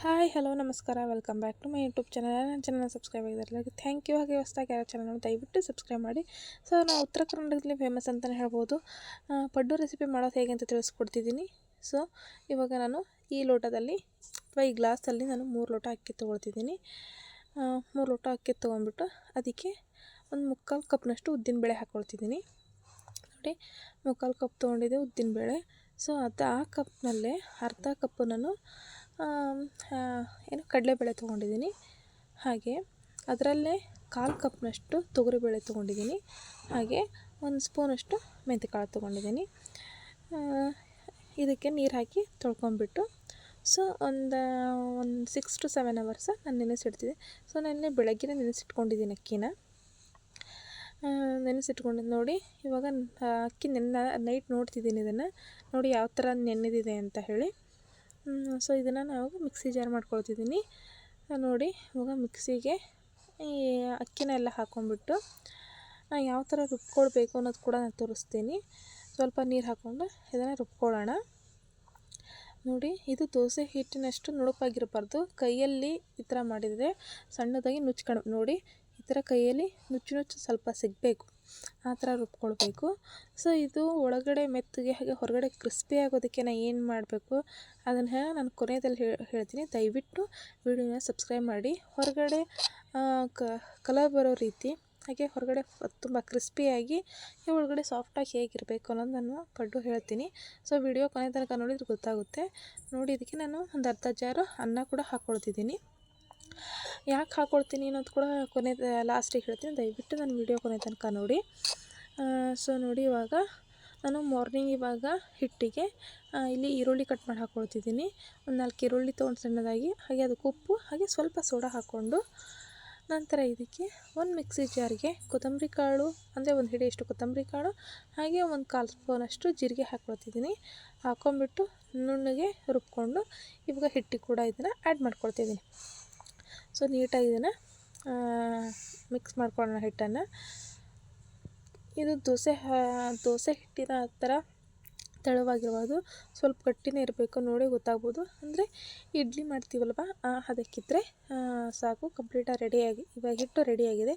Hi, hello, ನಮಸ್ಕಾರ. Welcome back to my YouTube channel. ನನ್ನ channel subscribe ಆಗಿದ್ದಾರೆ thank you. ಹಾಗೆ ಹೊಸದಾಗಿ ಯಾರ ಚಾನಲ್ ದಯವಿಟ್ಟು ಸಬ್ಸ್ಕ್ರೈಬ್ ಮಾಡಿ. ಸೊ ನಾವು ಉತ್ತರ ಕರ್ನಾಟಕದಲ್ಲಿ ಫೇಮಸ್ ಅಂತಲೇ ಹೇಳ್ಬೋದು. ಪಡ್ಡು ರೆಸಿಪಿ ಮಾಡೋದು ಹೇಗೆ ಅಂತ ತಿಳಿಸ್ಕೊಡ್ತಿದ್ದೀನಿ. ಸೊ ಇವಾಗ ನಾನು ಈ ಲೋಟದಲ್ಲಿ, ಅಥವಾ ಈ ಗ್ಲಾಸಲ್ಲಿ ನಾನು ಮೂರು ಲೋಟ ಅಕ್ಕಿ ತೊಗೊಳ್ತಿದ್ದೀನಿ. ಮೂರು ಲೋಟ ಅಕ್ಕಿ ತೊಗೊಂಡ್ಬಿಟ್ಟು ಅದಕ್ಕೆ ಒಂದು ಮುಕ್ಕಾಲು ಕಪ್ನಷ್ಟು ಉದ್ದಿನಬೇಳೆ ಹಾಕ್ಕೊಳ್ತಿದ್ದೀನಿ. ನೋಡಿ, ಮುಕ್ಕಾಲು ಕಪ್ ತೊಗೊಂಡಿದ್ದೆ ಉದ್ದಿನಬೇಳೆ ಸೊ ಅದು ಆ ಕಪ್ನಲ್ಲೇ ಅರ್ಧ ಕಪ್ಪು ನಾನು ಏನು ಕಡಲೆಬೇಳೆ ತೊಗೊಂಡಿದ್ದೀನಿ. ಹಾಗೆ ಅದರಲ್ಲೇ ಕಾಲು ಕಪ್ನಷ್ಟು ತೊಗರಿಬೇಳೆ ತೊಗೊಂಡಿದ್ದೀನಿ. ಹಾಗೆ ಒಂದು ಸ್ಪೂನಷ್ಟು ಮೆಂತ್ಯಕಾಳು ತೊಗೊಂಡಿದ್ದೀನಿ. ಇದಕ್ಕೆ ನೀರು ಹಾಕಿ ತೊಳ್ಕೊಂಬಿಟ್ಟು ಸೊ ಒಂದು ಒಂದು ಸಿಕ್ಸ್ ಟು ಸೆವೆನ್ ಅವರ್ಸ ನಾನು ನೆನೆಸಿಡ್ತಿದ್ದೆ. ಸೊ ನೆನ್ನೆ ಬೆಳಗ್ಗೆ ನೆನೆಸಿಟ್ಕೊಂಡಿದ್ದೀನಿ ಅಕ್ಕಿನ. ನೆನೆಸಿಟ್ಕೊಂಡು ನೋಡಿ, ಇವಾಗ ಅಕ್ಕಿ ನೆನ್ನ, ನೈಟ್ ನೋಡ್ತಿದ್ದೀನಿ ಇದನ್ನು. ನೋಡಿ ಯಾವ ಥರ ನೆನೆದಿದೆ ಅಂತ ಹೇಳಿ. ಸೊ ಇದನ್ನು ನಾವು ಮಿಕ್ಸಿ ಜಾರ್ ಮಾಡ್ಕೊಳ್ತಿದ್ದೀನಿ ನೋಡಿ ಇವಾಗ ಮಿಕ್ಸಿಗೆ ಈ ಅಕ್ಕಿನ ಎಲ್ಲ ಹಾಕ್ಕೊಂಬಿಟ್ಟು ಆ, ಯಾವ ಥರ ರುಬ್ಕೊಳ್ಬೇಕು ಅನ್ನೋದು ಕೂಡ ನಾನು ತೋರಿಸ್ತೀನಿ. ಸ್ವಲ್ಪ ನೀರು ಹಾಕ್ಕೊಂಡು ಇದನ್ನು ರುಬ್ಕೊಳ್ಳೋಣ ನೋಡಿ ಇದು ದೋಸೆ ಹಿಟ್ಟಿನಷ್ಟು ನುಣುಪಾಗಿರಬಾರ್ದು. ಕೈಯಲ್ಲಿ ಈ ಥರ ಮಾಡಿದರೆ ಸಣ್ಣದಾಗಿ ನುಚ್ಕೊಂಡು ನೋಡಿ ಥರ ಕೈಯಲ್ಲಿ ನುಚ್ಚು ನುಚ್ಚು ಸ್ವಲ್ಪ ಸಿಗಬೇಕು. ಆ ಥರ ರುಬ್ಕೊಳ್ಬೇಕು. ಸೊ ಇದು ಒಳಗಡೆ ಮೆತ್ತಗೆ ಹಾಗೆ ಹೊರಗಡೆ ಕ್ರಿಸ್ಪಿ ಆಗೋದಕ್ಕೆ ನಾನು ಏನು ಮಾಡಬೇಕು ಅದನ್ನು ನಾನು ಕೊನೆಯಲ್ಲಿ ಹೇಳ್ತೀನಿ. ದಯವಿಟ್ಟು ವಿಡಿಯೋನ ಸಬ್ಸ್ಕ್ರೈಬ್ ಮಾಡಿ. ಹೊರಗಡೆ ಕಲರ್ ಬರೋ ರೀತಿ ಹಾಗೆ ಹೊರಗಡೆ ತುಂಬ ಕ್ರಿಸ್ಪಿಯಾಗಿ ಒಳಗಡೆ ಸಾಫ್ಟಾಗಿ ಹೇಗಿರಬೇಕು ಅನ್ನೋದು ನಾನು ಪಡ್ಡು ಹೇಳ್ತೀನಿ. ಸೊ ವಿಡಿಯೋ ಕೊನೆ ತನಕ ನೋಡಿದ್ರೆ ಗೊತ್ತಾಗುತ್ತೆ. ನೋಡಿ, ಇದಕ್ಕೆ ನಾನು ಒಂದು ಅರ್ಧ ಜಾರು ಅನ್ನ ಕೂಡ ಹಾಕ್ಕೊಳ್ತಿದ್ದೀನಿ. ಯಾಕೆ ಹಾಕ್ಕೊಳ್ತೀನಿ ಅನ್ನೋದು ಕೂಡ ಕೊನೆ, ಲಾಸ್ಟಿಗೆ ಹೇಳ್ತೀನಿ. ದಯವಿಟ್ಟು ನನ್ನ ವಿಡಿಯೋ ಕೊನೆ ತನಕ ನೋಡಿ. ಸೊ ನೋಡಿ ಇವಾಗ ನಾನು ಮಾರ್ನಿಂಗ್ ಇವಾಗ ಹಿಟ್ಟಿಗೆ ಇಲ್ಲಿ ಈರುಳ್ಳಿ ಕಟ್ ಮಾಡಿ ಹಾಕ್ಕೊಳ್ತಿದ್ದೀನಿ ಒಂದು ನಾಲ್ಕು ಈರುಳ್ಳಿ ತೊಗೊಂಡು ಸಣ್ಣದಾಗಿ, ಹಾಗೆ ಅದಕ್ಕೆ ಉಪ್ಪು, ಹಾಗೆ ಸ್ವಲ್ಪ ಸೋಡಾ ಹಾಕ್ಕೊಂಡು ನಂತರ ಇದಕ್ಕೆ ಒಂದು ಮಿಕ್ಸಿ ಜಾರಿಗೆ ಕೊತ್ತಂಬರಿ ಕಾಳು, ಅಂದರೆ ಒಂದು ಹಿಡಿಯಷ್ಟು ಕೊತ್ತಂಬರಿ ಕಾಳು, ಹಾಗೆ ಒಂದು ಕಾಲು ಸ್ಪೂನಷ್ಟು ಜೀರಿಗೆ ಹಾಕ್ಕೊಳ್ತಿದ್ದೀನಿ ಹಾಕ್ಕೊಂಬಿಟ್ಟು ನುಣ್ಣಗೆ ರುಬ್ಕೊಂಡು ಇವಾಗ ಹಿಟ್ಟಿಗೆ ಕೂಡ ಇದನ್ನು ಆ್ಯಡ್ ಮಾಡ್ಕೊಳ್ತಿದ್ದೀನಿ. ಸೊ ನೀಟಾಗಿ ಇದನ್ನು ಮಿಕ್ಸ್ ಮಾಡ್ಕೊಳ್ಳೋಣ ಹಿಟ್ಟನ್ನು. ಇದು ದೋಸೆ ದೋಸೆ ಹಿಟ್ಟಿನ ಥರ ತೆಳುವಾಗಿರ್ಬೋದು. ಸ್ವಲ್ಪ ಗಟ್ಟಿನೇ ಇರಬೇಕು ನೋಡಿ ಗೊತ್ತಾಗ್ಬೋದು. ಅಂದರೆ ಇಡ್ಲಿ ಮಾಡ್ತೀವಲ್ವ ಅದಕ್ಕಿದ್ರೆ ಆ, ಸಾಕು ಕಂಪ್ಲೀಟಾಗಿ ರೆಡಿಯಾಗಿ ಇವಾಗ ಹಿಟ್ಟು ರೆಡಿಯಾಗಿದೆ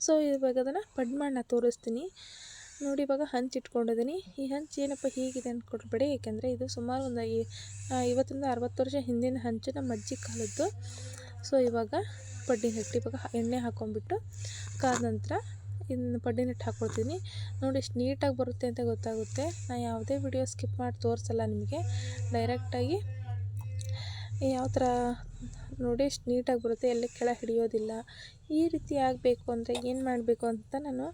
ಸೊ ಇವಾಗ ಅದನ್ನು ಪಡ್ ಮಾಡಿ ತೋರಿಸ್ತೀನಿ. ನೋಡಿ ಇವಾಗ ಹಂಚು ಇಟ್ಕೊಂಡಿದ್ದೀನಿ. ಈ ಹಂಚು ಏನಪ್ಪ ಹೀಗಿದೆ ಅಂದ್ಕೊಳ್ಬೇಡಿ. ಏಕೆಂದರೆ ಇದು ಸುಮಾರು ಒಂದು ಐ- ಐವತ್ತರಿಂದ ಅರವತ್ತು ವರ್ಷ ಹಿಂದಿನ ಹಂಚು ನಮ್ಮ ಅಜ್ಜಿ ಕಾಲದ್ದು. ಸೊ, ಇವಾಗ ಪಡ್ಡಿನ ಹಿಟ್ಟು, ಇವಾಗ ಎಣ್ಣೆ ಹಾಕ್ಕೊಂಬಿಟ್ಟು ಕಾದ ನಂತರ ಇನ್ನು ಪಡ್ಡಿನ ಹಿಟ್ಟು ಹಾಕ್ಕೊಳ್ತೀನಿ ನೋಡಿ ಎಷ್ಟು ನೀಟಾಗಿ ಬರುತ್ತೆ ಅಂತ ಗೊತ್ತಾಗುತ್ತೆ. ನಾನು ಯಾವುದೇ ವಿಡಿಯೋ ಸ್ಕಿಪ್ ಮಾಡಿ ತೋರಿಸಲ್ಲ ನಿಮಗೆ. ಡೈರೆಕ್ಟಾಗಿ ಯಾವ ಥರ ನೋಡಿ ಎಷ್ಟು ನೀಟಾಗಿ ಬರುತ್ತೆ. ಎಲ್ಲಿ ಕೆಳ ಹಿಡಿಯೋದಿಲ್ಲ. ಈ ರೀತಿ ಆಗಬೇಕು ಅಂದರೆ ಏನು ಮಾಡಬೇಕು ಅಂತ ನಾನು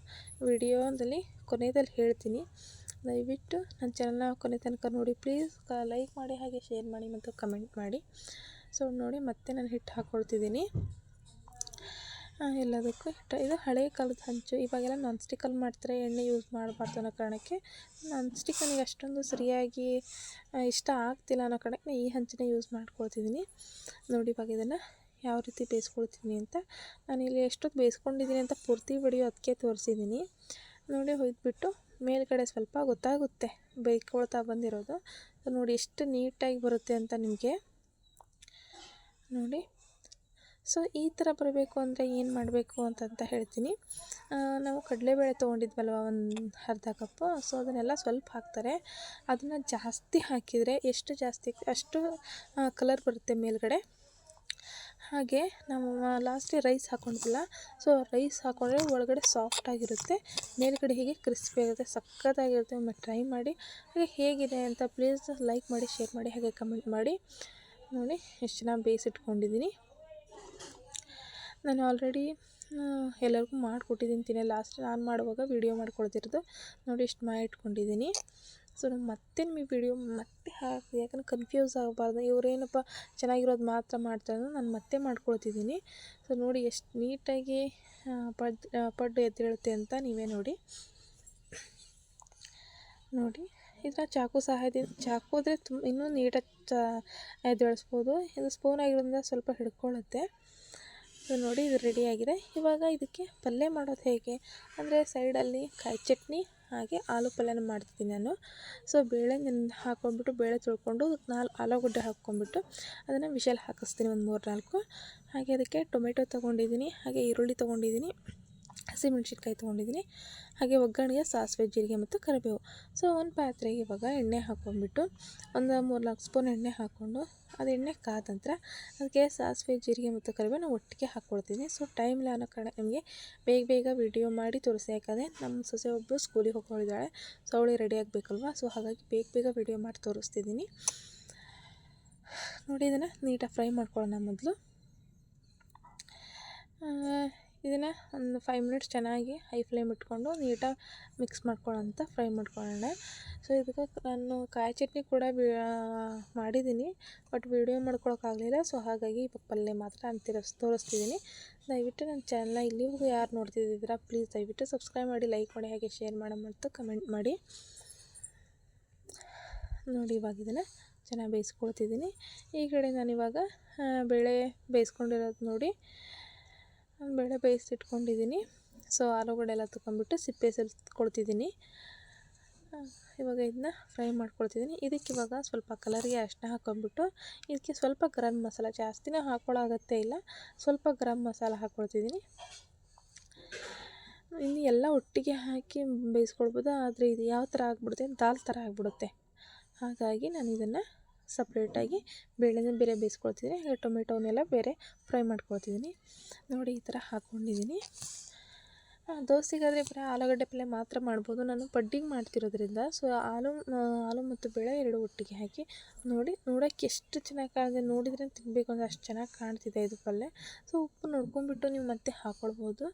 ವಿಡಿಯೋದಲ್ಲಿ ಕೊನೆಯಲ್ಲಿ ಹೇಳ್ತೀನಿ. ದಯವಿಟ್ಟು ನನ್ನ ಚಾನಲ್ನ ಕೊನೆ ತನಕ ನೋಡಿ. ಪ್ಲೀಸ್ ಲೈಕ್ ಮಾಡಿ, ಹಾಗೆ ಶೇರ್ ಮಾಡಿ ಮತ್ತು ಕಮೆಂಟ್ ಮಾಡಿ. ಸೊ ನೋಡಿ ಮತ್ತೆ ನಾನು ಹಿಟ್ಟು ಹಾಕ್ಕೊಳ್ತಿದ್ದೀನಿ. ಎಲ್ಲದಕ್ಕೂ ಹಿಟ್ಟು. ಇದು ಹಳೆ ಕಾಲದ ಹಂಚು. ಇವಾಗೆಲ್ಲ ನಾನ್ ಸ್ಟಿಕ್ಕಲ್ಲಿ ಮಾಡ್ತಾರೆ, ಎಣ್ಣೆ ಯೂಸ್ ಮಾಡಬಾರ್ದು ಅನ್ನೋ ಕಾರಣಕ್ಕೆ ನಾನ್ ಸ್ಟಿಕ್ ನನಗೆ ಅಷ್ಟೊಂದು ಸರಿಯಾಗಿ ಇಷ್ಟ ಆಗ್ತಿಲ್ಲ ಅನ್ನೋ ಕಾರಣಕ್ಕೆ ನಾನು ಈ ಹಂಚನ್ನ ಯೂಸ್ ಮಾಡ್ಕೊಳ್ತಿದ್ದೀನಿ. ನೋಡಿ ಇವಾಗ ಇದನ್ನು ಯಾವ ರೀತಿ ಬೇಯಿಸ್ಕೊಳ್ತೀನಿ ಅಂತ. ನಾನು ಇಲ್ಲಿ ಎಷ್ಟೊತ್ತು ಬೇಯಿಸ್ಕೊಂಡಿದ್ದೀನಿ ಅಂತ ಪೂರ್ತಿ ವಿಡಿಯೋ ಅದಕ್ಕೆ ತೋರಿಸಿದ್ದೀನಿ. ನೋಡಿ ಹೊಯ್ದುಬಿಟ್ಟು ಮೇಲ್ಗಡೆ ಸ್ವಲ್ಪ ಗೊತ್ತಾಗುತ್ತೆ, ಬೇಯ್ಕೊಳ್ತಾ ಬಂದಿರೋದು. ನೋಡಿ, ಎಷ್ಟು ನೀಟಾಗಿ ಬರುತ್ತೆ ಅಂತ ನಿಮಗೆ. ನೋಡಿ. ಸೊ ಈ ಥರ ಬರಬೇಕು ಅಂದರೆ ಏನು ಮಾಡಬೇಕು ಅಂತಂತ ಹೇಳ್ತೀನಿ. ನಾವು ಕಡಲೆಬೇಳೆ ತೊಗೊಂಡಿದ್ವಲ್ವ ಒಂದು ಅರ್ಧ ಕಪ್ಪು ಸೊ ಅದನ್ನೆಲ್ಲ ಸ್ವಲ್ಪ ಹಾಕ್ತಾರೆ. ಅದನ್ನು ಜಾಸ್ತಿ ಹಾಕಿದರೆ ಎಷ್ಟು ಜಾಸ್ತಿ, ಅಷ್ಟು ಕಲರ್ ಬರುತ್ತೆ ಮೇಲ್ಗಡೆ. ಹಾಗೆ ನಾವು ಲಾಸ್ಟಿಗೆ ರೈಸ್ ಹಾಕೊಂಡಿಲ್ಲ ಸೊ ರೈಸ್ ಹಾಕೊಂಡ್ರೆ ಒಳಗಡೆ ಸಾಫ್ಟಾಗಿರುತ್ತೆ ಮೇಲ್ಗಡೆ ಹೀಗೆ ಕ್ರಿಸ್ಪಿ ಆಗುತ್ತೆ ಸಖತ್ತಾಗಿರುತ್ತೆ ಒಮ್ಮೆ ಟ್ರೈ ಮಾಡಿ. ಹಾಗೆ ಹೇಗಿದೆ ಅಂತ ಪ್ಲೀಸ್ ಲೈಕ್ ಮಾಡಿ ಶೇರ್ ಮಾಡಿ, ಹಾಗೆ ಕಮೆಂಟ್ ಮಾಡಿ. ನೋಡಿ, ಎಷ್ಟು ಚೆನ್ನಾಗಿ ಬೇಯಿಸಿಟ್ಕೊಂಡಿದ್ದೀನಿ ನಾನು ಆಲ್ರೆಡಿ ಎಲ್ಲರಿಗೂ ಮಾಡಿಕೊಟ್ಟಿದ್ದೀನಿ, ತಿನ್ನ. ಲಾಸ್ಟ್ ನಾನು ಮಾಡುವಾಗ ವೀಡಿಯೋ ಮಾಡ್ಕೊಳ್ತಿರೋದು. ನೋಡಿ, ಇಷ್ಟು ಮಾಡಿ ಇಟ್ಕೊಂಡಿದ್ದೀನಿ. ಸೊ ನಾನು ಮತ್ತೆ ನಿಮಗೆ ವಿಡಿಯೋ ಮತ್ತೆ ಹಾಕಿ ಯಾಕಂದ್ರೆ ಕನ್ಫ್ಯೂಸ್ ಆಗಬಾರ್ದು. ಇವರೇನಪ್ಪ ಚೆನ್ನಾಗಿರೋದು ಮಾತ್ರ ಮಾಡ್ತಾರೆ ನಾನು ಮತ್ತೆ ಮಾಡ್ಕೊಳ್ತಿದ್ದೀನಿ. ಸೊ ನೋಡಿ, ಎಷ್ಟು ನೀಟಾಗಿ ಪಡ್ ಪಡ್ಡು ಎದ್ದೇಳುತ್ತೆ ಅಂತ ನೀವೇ ನೋಡಿ. ನೋಡಿ ಇದನ್ನ ಚಾಕು ಸಹಾಯದಿಂದ ಚಾಕು ಆದರೆ ತುಂಬ ಇನ್ನೂ ನೀಟಾಗಿ ಚ ಎದ್ದೇಳಿಸ್ಬೋದು ಇದು ಸ್ಪೂನ್ ಆಗಿರೋದ್ರಿಂದ ಸ್ವಲ್ಪ ಹಿಡ್ಕೊಳ್ಳುತ್ತೆ. ನೋಡಿ ಇದು ರೆಡಿಯಾಗಿದೆ ಇವಾಗ ಇದಕ್ಕೆ ಪಲ್ಯ ಮಾಡೋದು ಹೇಗೆ? ಅಂದರೆ ಸೈಡಲ್ಲಿ ಕಾಯಿ ಚಟ್ನಿ, ಹಾಗೆ ಆಲೂ ಪಲ್ಯನ ಮಾಡ್ತಿದ್ದೀನಿ ನಾನು. ಸೊ ಬೇಳೆ ಹಾಕ್ಕೊಂಡ್ಬಿಟ್ಟು ಬೇಳೆ ತೊಳ್ಕೊಂಡು ನಾಲ್ಕು ಆಲೂಗಡ್ಡೆ ಹಾಕ್ಕೊಂಡ್ಬಿಟ್ಟು ಅದನ್ನು ವಿಷಲ್ ಹಾಕಿಸ್ತೀನಿ ಒಂದು ಮೂರು ನಾಲ್ಕು ಹಾಗೆ ಅದಕ್ಕೆ ಟೊಮೆಟೊ ತೊಗೊಂಡಿದ್ದೀನಿ, ಹಾಗೆ ಈರುಳ್ಳಿ ತೊಗೊಂಡಿದ್ದೀನಿ. ಹಸಿಮೆಣ್ಸಿನ್ಕಾಯಿ ತೊಗೊಂಡಿದ್ದೀನಿ. ಹಾಗೆ ಒಗ್ಗರಣೆಗೆ ಸಾಸಿವೆ, ಜೀರಿಗೆ ಮತ್ತು ಕರಿಬೇವು. ಸೊ ಒಂದು ಪಾತ್ರೆಗೆ ಇವಾಗ ಎಣ್ಣೆ ಹಾಕ್ಕೊಂಡ್ಬಿಟ್ಟು ಒಂದು ಮೂರು ನಾಲ್ಕು ಸ್ಪೂನ್ ಎಣ್ಣೆ ಹಾಕ್ಕೊಂಡು ಅದು ಎಣ್ಣೆ ಕಾದ ನಂತರ ಅದಕ್ಕೆ ಸಾಸಿವೆ, ಜೀರಿಗೆ ಮತ್ತು ಕರಿಬೇವು ಒಟ್ಟಿಗೆ ಹಾಕ್ಕೊಳ್ತೀನಿ ಸೊ ಟೈಮ್ ಇಲ್ಲ ಅನ್ನೋ ಕಾರಣ ನಿಮಗೆ ಬೇಗ ಬೇಗ ವಿಡಿಯೋ ಮಾಡಿ ತೋರಿಸಿ. ಯಾಕಂದರೆ ನಮ್ಮ ಸೊಸೆ ಒಬ್ಬರು ಸ್ಕೂಲಿಗೆ ಹೋಗ್ಕೊಂಡಿದ್ದಾಳೆ. ಸೊ ಅವಳಿಗೆ ರೆಡಿ ಆಗಬೇಕಲ್ವ? ಸೊ ಹಾಗಾಗಿ ಬೇಗ ಬೇಗ ವಿಡಿಯೋ ಮಾಡಿ ತೋರಿಸ್ತಿದ್ದೀನಿ. ನೋಡಿ, ಇದನ್ನು ನೀಟಾಗಿ ಫ್ರೈ ಮಾಡ್ಕೊಳ್ಳೋಣ ಮೊದಲು. ಇದನ್ನು ಒಂದು ಫೈವ್ ಮಿನಿಟ್ಸ್ ಚೆನ್ನಾಗಿ ಹೈ ಫ್ಲೇಮ್ ಇಟ್ಕೊಂಡು ನೀಟಾಗಿ ಮಿಕ್ಸ್ ಮಾಡ್ಕೊಳ್ಳೋಂಥ ಫ್ರೈ ಮಾಡ್ಕೊಳ್ಳೋಣ. ಸೊ ಇದಕ್ಕೆ ನಾನು ಕಾಯಿ ಚಟ್ನಿ ಕೂಡ ಮಾಡಿದ್ದೀನಿ. But video ಮಾಡ್ಕೊಳೋಕ್ಕಾಗಲಿಲ್ಲ. ಸೊ ಹಾಗಾಗಿ ಇವಾಗ ಪಲ್ಯ ಮಾತ್ರ ನಾನು ತಿರಸ್, ತೋರಿಸ್ತಿದ್ದೀನಿ. ದಯವಿಟ್ಟು ನನ್ನ ಚಾನಲ್ನ ಇಲ್ಲಿವರೆಗೂ ಯಾರು ನೋಡ್ತಿದ್ದೀರಾ ಪ್ಲೀಸ್ ದಯವಿಟ್ಟು ಸಬ್ಸ್ಕ್ರೈಬ್ ಮಾಡಿ ಲೈಕ್ ಮಾಡಿ, ಹಾಗೆ ಶೇರ್ ಮಾಡೋಣ ಮತ್ತು ಕಮೆಂಟ್ ಮಾಡಿ. ನೋಡಿ ಇವಾಗ ಇದನ್ನು ಚೆನ್ನಾಗಿ ಬೇಯಿಸ್ಕೊಳ್ತಿದ್ದೀನಿ. ಈ ಕಡೆ ನಾನಿವಾಗ ಬೇಳೆ ಬೇಯಿಸ್ಕೊಂಡಿರೋದು ನೋಡಿ. ಬೇಳೆ ಬೇಯಿಸಿಟ್ಕೊಂಡಿದ್ದೀನಿ ಸೊ ಆಲೂಗಡ್ಡೆ ಎಲ್ಲ ತೊಗೊಂಡ್ಬಿಟ್ಟು ಸಿಪ್ಪೆ ಕೊಡ್ತಿದ್ದೀನಿ ಇವಾಗ ಇದನ್ನ ಫ್ರೈ ಮಾಡ್ಕೊಳ್ತಿದ್ದೀನಿ. ಇದಕ್ಕೆ ಇವಾಗ ಸ್ವಲ್ಪ ಕಲರಿಗೆ ಅಷ್ಟನ್ನ ಹಾಕೊಂಡ್ಬಿಟ್ಟು ಇದಕ್ಕೆ ಸ್ವಲ್ಪ ಗರಂ ಮಸಾಲ ಜಾಸ್ತಿನೇ ಹಾಕೊಳ್ಳೋ ಇಲ್ಲ. ಸ್ವಲ್ಪ ಗರಂ ಮಸಾಲ ಹಾಕ್ಕೊಳ್ತಿದ್ದೀನಿ ಇಲ್ಲಿ ಎಲ್ಲ ಒಟ್ಟಿಗೆ ಹಾಕಿ ಬೇಯಿಸ್ಕೊಳ್ಬೋದು? ಆದರೆ ಇದು ಯಾವ ಥರ ಆಗ್ಬಿಡುತ್ತೆ ದಾಲ್ ಥರ ಆಗಿಬಿಡುತ್ತೆ. ಹಾಗಾಗಿ ನಾನು ಇದನ್ನು ಸಪ್ರೇಟಾಗಿ ಬೇಳೆನ ಬೇರೆ ಬೇಯಿಸ್ಕೊಳ್ತಿದ್ದೀನಿ. ಹಾಗೆ ಟೊಮೆಟೋನೆಲ್ಲ ಬೇರೆ ಫ್ರೈ ಮಾಡ್ಕೊಳ್ತಿದ್ದೀನಿ. ನೋಡಿ ಈ ಥರ ಹಾಕ್ಕೊಂಡಿದ್ದೀನಿ. ದೋಸೆಗಾದರೆ ಬರೀ ಆಲೂಗಡ್ಡೆ ಪಲ್ಯ ಮಾತ್ರ ಮಾಡ್ಬೋದು. ನಾನು ಪಡ್ಡಿಗೆ ಮಾಡ್ತಿರೋದ್ರಿಂದ, ಸೊ ಆಲೂ ಆಲೂ ಮತ್ತು ಬೇಳೆ ಎರಡು ಒಟ್ಟಿಗೆ ಹಾಕಿ ನೋಡಿ ನೋಡೋಕ್ಕೆ ಎಷ್ಟು ಚೆನ್ನಾಗಿ ಕಾಣಿದೆ ನೋಡಿದ್ರೆ ತಿನ್ನಬೇಕು ಅಂದರೆ ಅಷ್ಟು ಚೆನ್ನಾಗಿ ಕಾಣ್ತಿದೆ ಇದು ಪಲ್ಯ. ಸೊ ಉಪ್ಪು ನೋಡ್ಕೊಂಬಿಟ್ಟು ನೀವು ಮತ್ತೆ ಹಾಕ್ಕೊಳ್ಬೋದು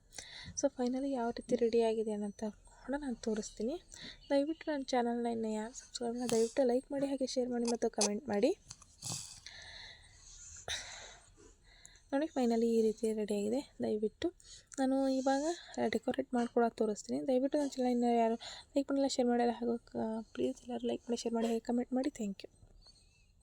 ಸೊ ಫೈನಲಿ ಯಾವ ರೀತಿ ರೆಡಿಯಾಗಿದೆ ಅನ್ನೋಂಥ ಕೂಡ ನಾನು ತೋರಿಸ್ತೀನಿ. ದಯವಿಟ್ಟು ನನ್ನ ಚಾನಲ್ನ ಇನ್ನು ಯಾರು ಸಬ್ಸ್ಕ್ರೈಬ್ ಮಾಡಿ ದಯವಿಟ್ಟು ಲೈಕ್ ಮಾಡಿ ಹಾಗೆ ಶೇರ್ ಮಾಡಿ ಮತ್ತು ಕಮೆಂಟ್ ಮಾಡಿ. ನೋಡಿ ಫೈನಲಿ ಈ ರೀತಿ ರೆಡಿಯಾಗಿದೆ ದಯವಿಟ್ಟು ನಾನು ಇವಾಗ ಡೆಕೋರೇಟ್ ಮಾಡ್ಕೊಳಕ್ಕೆ ತೋರಿಸ್ತೀನಿ. ದಯವಿಟ್ಟು ನನ್ನ ಚಾನಲ್ ಇನ್ನು ಯಾರು ಲೈಕ್ ಮಾಡಿಲ್ಲ ಶೇರ್ ಮಾಡಿಲ್ಲ, ಹಾಗೂ ಪ್ಲೀಸ್ ಎಲ್ಲರೂ ಲೈಕ್ ಮಾಡಿ ಶೇರ್ ಮಾಡಿ, ಹಾಗೆ ಕಮೆಂಟ್ ಮಾಡಿ. Thank you